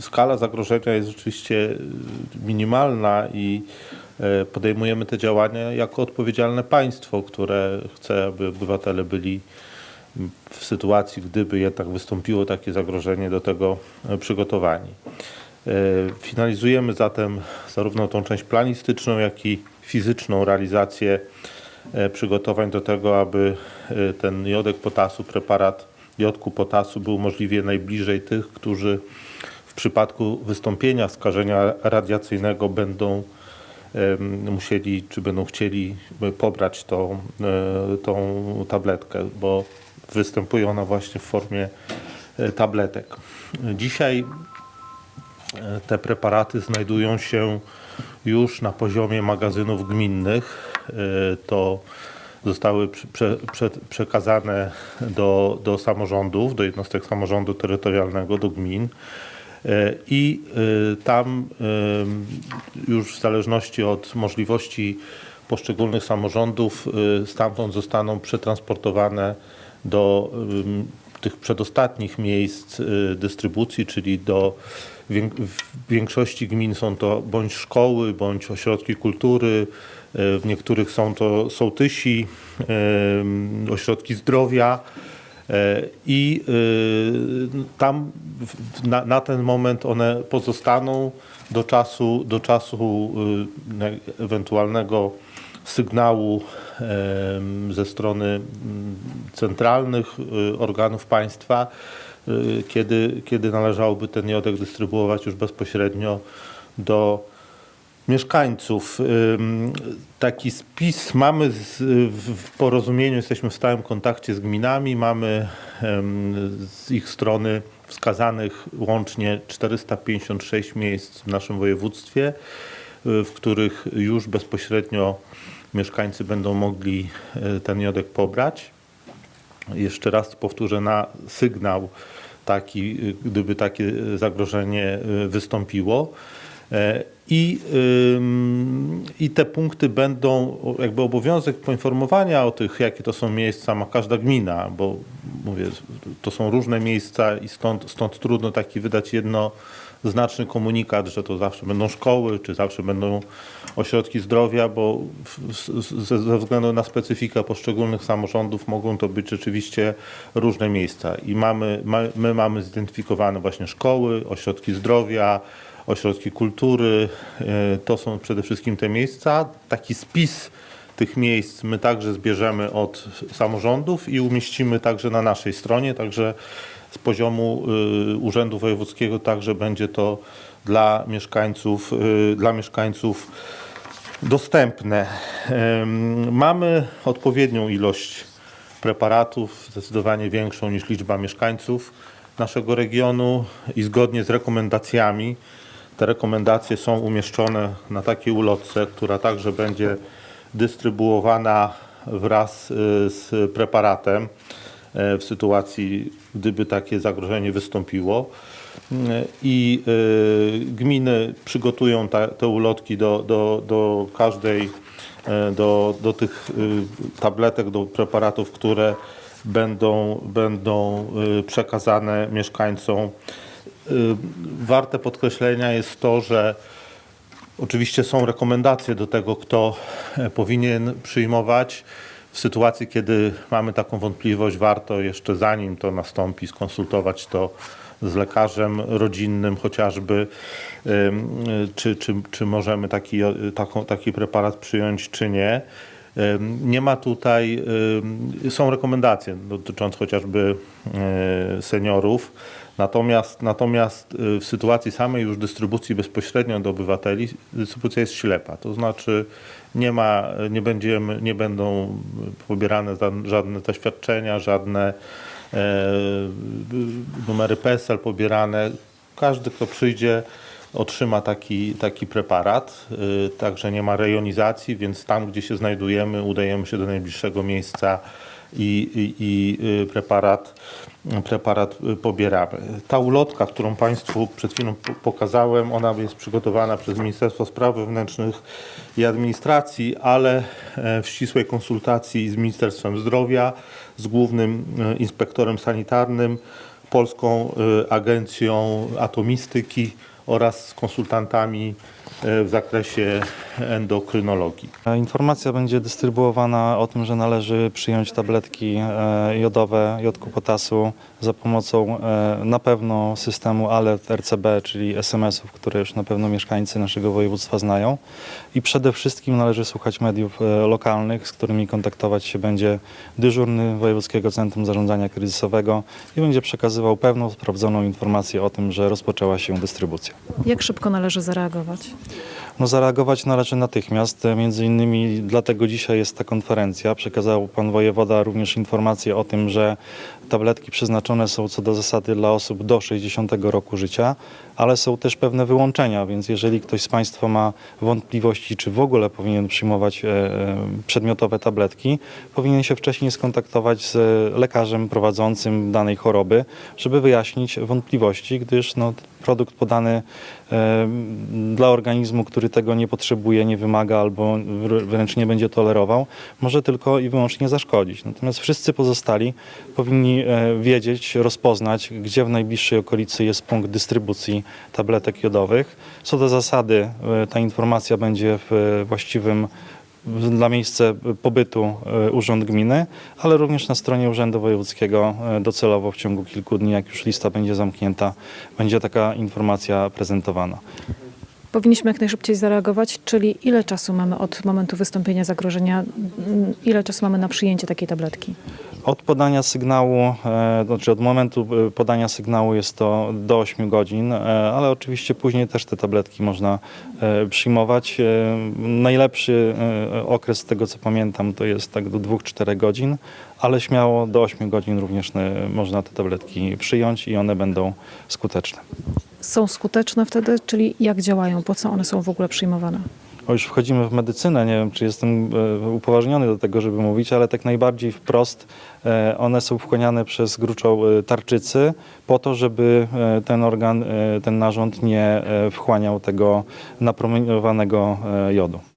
Skala zagrożenia jest rzeczywiście y, minimalna i e, podejmujemy te działania jako odpowiedzialne państwo, które chce, aby obywatele byli w sytuacji, gdyby jednak wystąpiło takie zagrożenie, do tego e, przygotowani. E, Finalizujemy zatem zarówno tą część planistyczną, jak i fizyczną realizację przygotowań do tego, aby ten jodek potasu, preparat jodku potasu był możliwie najbliżej tych, którzy przypadku wystąpienia skażenia radiacyjnego będą musieli, czy będą chcieli pobrać tą, e, tą tabletkę, bo występuje ona właśnie w formie e, tabletek. Dzisiaj e, te preparaty znajdują się już na poziomie magazynów gminnych. To zostały prze, prze, przekazane do, do samorządów, do jednostek samorządu terytorialnego, do gmin. E, I e, tam e, już w zależności od możliwości poszczególnych samorządów stamtąd zostaną przetransportowane do tych przedostatnich miejsc dystrybucji, czyli do w większości gmin są to bądź szkoły, bądź ośrodki kultury, w niektórych są to sołtysi, ośrodki zdrowia. E, I y, tam na, na ten moment one pozostaną do czasu, do czasu y, ne- ewentualnego sygnału ze strony mm, centralnych y, organów państwa, kiedy, kiedy należałoby ten jodek dystrybuować już bezpośrednio do mieszkańców. Taki spis mamy z, w, porozumieniu, jesteśmy w stałym kontakcie z gminami, mamy z ich strony wskazanych łącznie 456 miejsc w naszym województwie, y, w których już bezpośrednio mieszkańcy będą mogli y, ten jodek pobrać. Jeszcze raz powtórzę, na sygnał taki, y, gdyby takie zagrożenie wystąpiło. E, I, I te punkty będą, jakby obowiązek poinformowania o tych, jakie to są miejsca, ma każda gmina, bo mówię, to są różne miejsca i stąd, stąd trudno taki wydać jednoznaczny komunikat, że to zawsze będą szkoły, czy zawsze będą ośrodki zdrowia, bo ze, ze względu na specyfikę poszczególnych samorządów mogą to być rzeczywiście różne miejsca. I mamy, ma, my mamy zidentyfikowane właśnie szkoły, ośrodki zdrowia, ośrodki kultury. e, To są przede wszystkim te miejsca. Taki spis tych miejsc my także zbierzemy od samorządów i umieścimy także na naszej stronie, także z poziomu y, Urzędu Wojewódzkiego także będzie to dla mieszkańców, y, dla mieszkańców dostępne. Mamy odpowiednią ilość preparatów, zdecydowanie większą niż liczba mieszkańców naszego regionu i zgodnie z rekomendacjami, te rekomendacje są umieszczone na takiej ulotce, która także będzie dystrybuowana wraz y, z preparatem e, w sytuacji, gdyby takie zagrożenie wystąpiło. Mm, I y, gminy przygotują te ulotki do, do, do każdej, do, do tych y, tabletek, do preparatów, które będą, będą y, przekazane mieszkańcom. Y, Warte podkreślenia jest to, że Oczywiście są rekomendacje do tego, kto e, powinien przyjmować. W sytuacji, kiedy mamy taką wątpliwość, warto jeszcze zanim to nastąpi, skonsultować to z lekarzem rodzinnym chociażby, y, czy, czy, czy możemy taki, taką, taki preparat przyjąć, czy nie. Nie ma tutaj, są rekomendacje dotyczące chociażby y, seniorów, natomiast, natomiast y, w sytuacji samej już dystrybucji bezpośrednio do obywateli dystrybucja jest ślepa, to znaczy nie ma, nie będziemy, nie będą pobierane żadne zaświadczenia, żadne e, numery PESEL pobierane. Każdy, kto przyjdzie, otrzyma taki, taki preparat. Y, Także nie ma rejonizacji, więc tam, gdzie się znajdujemy, udajemy się do najbliższego miejsca i, i, i y, preparat, preparat y, pobieramy. Ta ulotka, którą Państwu przed chwilą po- pokazałem, ona jest przygotowana przez Ministerstwo Spraw Wewnętrznych i Administracji, ale e, w ścisłej konsultacji z Ministerstwem Zdrowia, z Głównym e, Inspektorem Sanitarnym Polską y, Agencją Atomistyki oraz z konsultantami w zakresie endokrynologii. Informacja będzie dystrybuowana o tym, że należy przyjąć tabletki e, jodowe, jodku potasu za pomocą e, na pewno systemu alert RCB, czyli SMS-ów, które już na pewno mieszkańcy naszego województwa znają. I przede wszystkim należy słuchać mediów e, lokalnych, z którymi kontaktować się będzie dyżurny Wojewódzkiego Centrum Zarządzania Kryzysowego i będzie przekazywał pewną, sprawdzoną informację o tym, że rozpoczęła się dystrybucja. Jak szybko należy zareagować? No, zareagować należy natychmiast. Między innymi dlatego dzisiaj jest ta konferencja. Przekazał pan wojewoda również informację o tym, że tabletki przeznaczone są co do zasady dla osób do 60 roku życia, ale są też pewne wyłączenia, więc jeżeli ktoś z Państwa ma wątpliwości, czy w ogóle powinien przyjmować e, e, przedmiotowe tabletki, powinien się wcześniej skontaktować z lekarzem prowadzącym danej choroby, żeby wyjaśnić wątpliwości, gdyż no, produkt podany e, dla organizmu, który tego nie potrzebuje, nie wymaga albo wr- wręcz nie będzie tolerował, może tylko i wyłącznie zaszkodzić. Natomiast wszyscy pozostali powinni e, wiedzieć, rozpoznać, gdzie w najbliższej okolicy jest punkt dystrybucji tabletek jodowych. Co do zasady e, ta informacja będzie w e, właściwym dla miejsca pobytu Urząd Gminy, ale również na stronie Urzędu Wojewódzkiego docelowo w ciągu kilku dni, jak już lista będzie zamknięta, będzie taka informacja prezentowana. Powinniśmy jak najszybciej zareagować, czyli ile czasu mamy od momentu wystąpienia zagrożenia, mm, ile czasu mamy na przyjęcie takiej tabletki? Od podania sygnału, e, znaczy od momentu e, podania sygnału jest to do 8 godzin, e, ale oczywiście później też te tabletki można przyjmować. Najlepszy okres z tego co pamiętam to jest tak do 2-4 godzin, ale śmiało do 8 godzin również można te tabletki przyjąć i one będą skuteczne. Są skuteczne wtedy, czyli jak działają, po co one są w ogóle przyjmowane? O, już wchodzimy w medycynę, nie wiem, czy jestem e, upoważniony do tego, żeby mówić, ale tak najbardziej wprost e, one są wchłaniane przez gruczoł e, tarczycy po to, żeby ten organ, ten narząd nie wchłaniał tego napromieniowanego jodu.